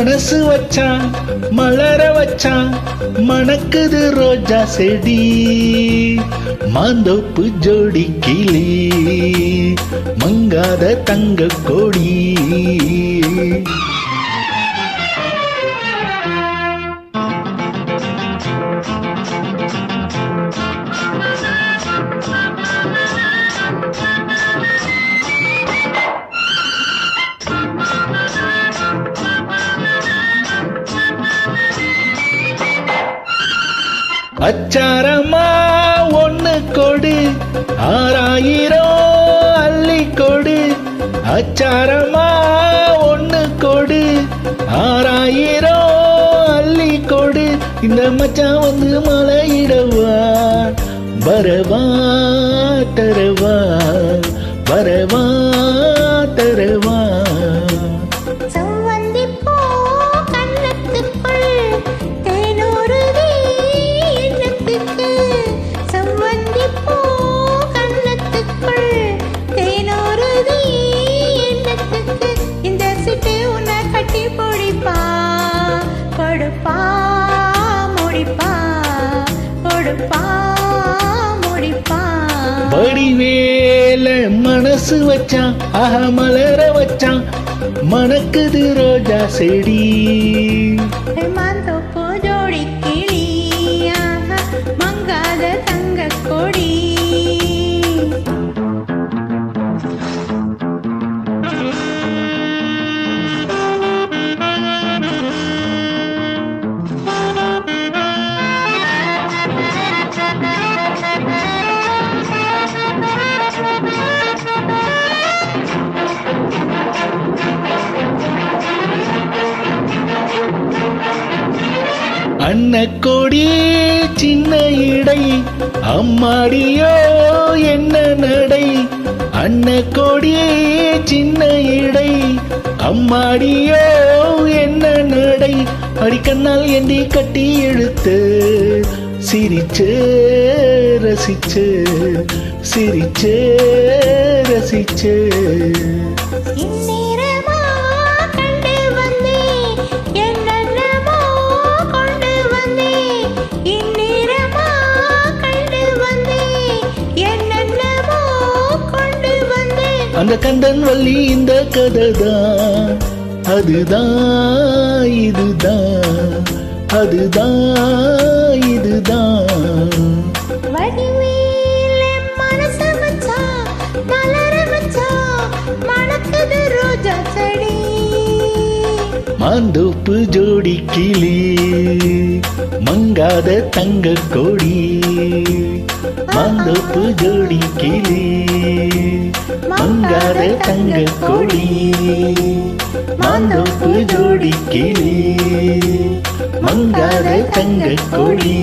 மனசு வச்சான் மலர வச்சான் மணக்குது ரோஜா செடி. மாந்தோப்பு ஜோடி கிளி மங்காத தங்க கொடி. அச்சாரமா ஒன்னு கொடு. ஆறாயிரம் அள்ளி கொடு. அச்சாரமா ஒன்னு கொடு. ஆறாயிரம் அள்ளி கொடு. இந்த மச்சான் வந்து மலையிடவா? வரவா தரவா. வரவா தரவா. பிடிப்பா கொடுப்பா முடிப்பா கொடுப்பா முடிப்பா. வடிவேல மனசு வச்சான் ஆஹா மலர வச்சான் மணக்குது ரோஜா செடி. மாந்தோப்பு அன்ன அன்னக்கொடி சின்ன இடை அம்மாடியோ என்ன நடை? அன்ன அன்னக்கொடி சின்ன இடை அம்மாடியோ என்ன நடை? அடிக்கண்ணால் எண்டி கட்டி இழுத்து சிரிச்சு ரசிச்சு சிரிச்சு ரசிச்சு. அந்த கந்தன் வள்ளி இந்த கதைதான். அதுதான் இதுதான். அதுதான் இதுதான். மாந்தோப்பு ஜோடி கிளி மங்காத தங்க கொடி. மாந்தோப்பு ஜோடி கிளி. மங்காத தங்க கொடி மாந்தோப்பு ஜோடி கிளி மங்காத தங்க கொடி.